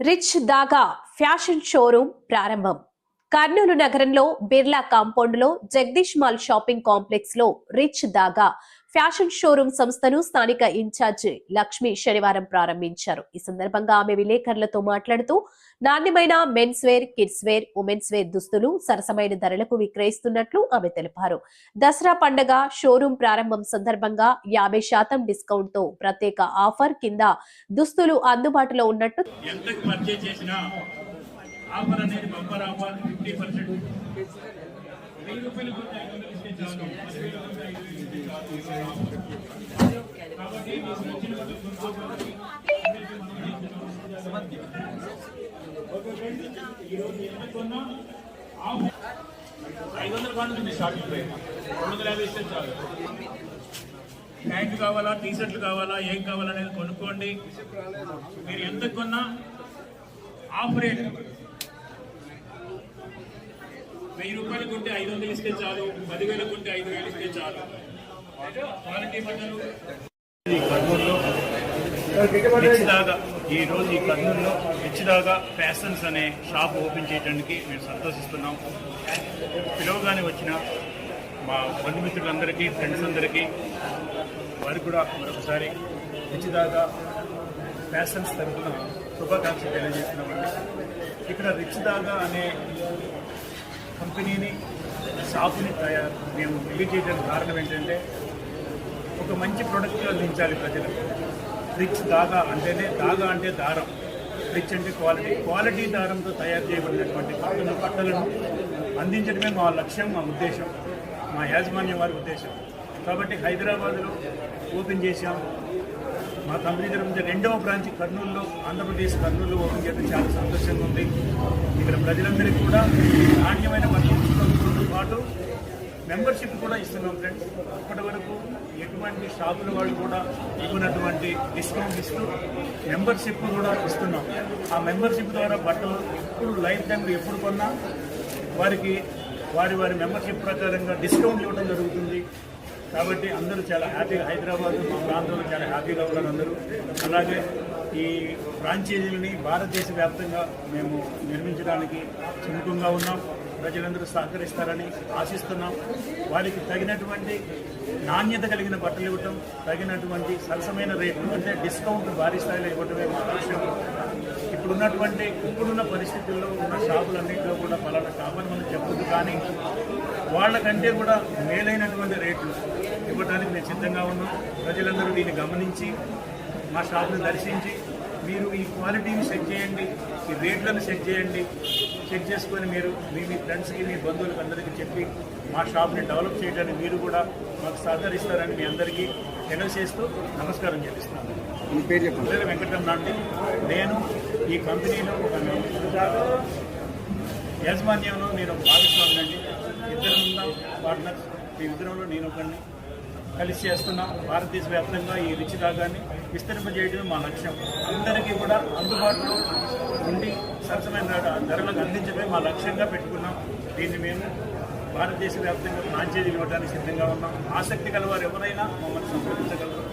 Rich దాగా fashion showroom ప్రారంభం. కర్నూలు నగరంలో బిర్లా కాంపౌండ్లో జగదీష్ మాల్ షాపింగ్ కాంప్లెక్స్లో రిచ్ దాగా ఫ్యాషన్ షోరూమ్ సంస్థను స్థానిక ఇన్ఛార్జ్ లక్ష్మి శనివారం ప్రారంభించారు. ఈ సందర్భంగా ఆమె విలేకరులతో మాట్లాడుతూ నాణ్యమైన men's wear kids wear women's wear దుస్తులు సరసమైన ధరలకు విక్రయిస్తున్నట్లు ఆమె తెలిపారు. దసరా పండగ షోరూం ప్రారంభం సందర్భంగా యాభై శాతం డిస్కౌంట్తో ప్రత్యేక ఆఫర్ కింద దుస్తులు అందుబాటులో ఉన్నట్టు ఆఫర్ అనేది బంపర్ ఆఫర్ ఫిఫ్టీ పర్సెంట్. వెయ్యి రూపాయలు కొట్టి ఐదు వందలు ఇస్తే చాలు. పదివేలు కొట్టి ఐదు వేలు ఇస్తే చాలు. కాబట్టి మీకు నచ్చిన ఐదు వందల కాదు ఉంది స్టార్టింగ్ రెండు వందల యాభై ఇస్తే చాలు ప్యాంట్ కావాలా టీ షర్ట్లు కావాలా ఏం కావాలనేది కొనుక్కోండి. మీరు ఎంత కొన్నా ఆఫ్ రేట్ వెయ్యి రూపాయలు కొంటే ఐదు వందలు ఇస్తే చాలు పదివేలు కొంటే ఐదు వేలు ఇస్తే చాలు. క్వాలిటీ బట్టలు ఈ కర్నూలులో ఈ రోజు ఈ కర్నూలులో దాగా ఫ్యాషన్స్ అనే షాప్ ఓపెన్ చేయడానికి మేము సంతోషిస్తున్నాం. పిలవగానే వచ్చిన మా బంధుమిత్రులందరికీ ఫ్రెండ్స్ అందరికీ వారికి కూడా మరొకసారి దాగా ఫ్యాషన్స్ తరఫున శుభాకాంక్షలు తెలియజేస్తున్నామండి. ఇక్కడ రిచ్ దాగా అనే కంపెనీని షాపుని తయారు మేము రిలీజ్ చేయడానికి కారణం ఏంటంటే ఒక మంచి ప్రోడక్ట్ అందించాలి ప్రజలకు. రిచ్ దాగా అంటేనే దాగా అంటే దారం. రిచ్ అంటే క్వాలిటీ క్వాలిటీ దారంతో తయారు చేయబడినటువంటి బట్టలు బట్టలను అందించడమే మా లక్ష్యం మా ఉద్దేశం మా యాజమాన్యం వారి ఉద్దేశం. కాబట్టి హైదరాబాద్లో ఓపెన్ చేశాం. మా కంపెనీ తరఫున రెండవ బ్రాంచ్ కర్నూలులో ఆంధ్రప్రదేశ్ కర్నూలులో ఓపెన్ చేయడం చాలా సంతోషంగా ఉంది. ఇక్కడ ప్రజలందరికీ కూడా నాణ్యమైన వస్తువులతో పాటు మెంబర్షిప్ కూడా ఇస్తున్నాం ఫ్రెండ్స్. ఇప్పటి వరకు ఎటువంటి షాపుల వాళ్ళు కూడా ఇవ్వనటువంటి డిస్కౌంట్ ఇస్తూ మెంబర్షిప్ కూడా ఇస్తున్నాం. ఆ మెంబర్షిప్ ద్వారా బట్టలు ఎప్పుడు లైఫ్ టైం ఎప్పుడు కొన్నా వారికి వారి వారి మెంబర్షిప్ ప్రకారంగా డిస్కౌంట్ ఇవ్వడం జరుగుతుంది. కాబట్టి అందరూ చాలా హ్యాపీగా హైదరాబాద్ మా ప్రాంతంలో చాలా హ్యాపీగా ఉన్నారు అందరూ. అలాగే ఈ ఫ్రాంచైజీలని భారతదేశ వ్యాప్తంగా మేము నిర్మించడానికి సుముఖంగా ఉన్నాం. ప్రజలందరూ సహకరిస్తారని ఆశిస్తున్నాం. వారికి తగినటువంటి నాణ్యత కలిగిన బట్టలు ఇవ్వటం తగినటువంటి సరసమైన రేట్లు అంటే డిస్కౌంట్ భారీ స్థాయిలో ఇవ్వటమే మా లక్ష్యం. ఇప్పుడున్నటువంటి ఇప్పుడున్న పరిస్థితుల్లో ఉన్న షాపులన్నింటిలో కూడా పలానా షాప్ అని మనం చెప్పొద్దు కానీ వాళ్ళకంటే కూడా మేలైనటువంటి రేట్లు ఇవ్వడానికి మేము సిద్ధంగా ఉన్నాం. ప్రజలందరూ దీన్ని గమనించి మా షాప్ని దర్శించి మీరు ఈ క్వాలిటీని సెట్ చేయండి ఈ రేట్లను సెట్ చేయండి. చెక్ చేసుకొని మీరు మీ మీ ఫ్రెండ్స్కి మీ బంధువులకు అందరికీ చెప్పి మా షాప్ని డెవలప్ చేయడానికి మీరు కూడా మాకు సహకరిస్తారని మీ అందరికీ తెలియజేస్తూ నమస్కారం చేపిస్తున్నాను మీ పేరు చెప్పండి. పిల్లల వెంకటరమణ నేను ఈ కంపెనీలో ఒక యాజమాన్యంలో నేను ఒక భాగస్వామిని అండి. ఇద్దరు ఉన్నాం పార్ట్నర్స్ ఈ ఇద్దరంలో నేను ఒకరిని కలిసి చేస్తున్నా భారతదేశ వ్యాప్తంగా ఈ రుచి దాగాన్ని విస్తరింపజేయడం మా లక్ష్యం. అందరికీ కూడా అందుబాటులో ఉండి సరసమైన ధరలకు అందించడమే మా లక్ష్యంగా పెట్టుకున్నాం. దీన్ని మేము భారతదేశ వ్యాప్తంగా ఫ్రాంచైజీలు ఇవ్వడానికి సిద్ధంగా ఉన్నాం. ఆసక్తి కలవారు ఎవరైనా మమ్మల్ని సంప్రదించగలరు.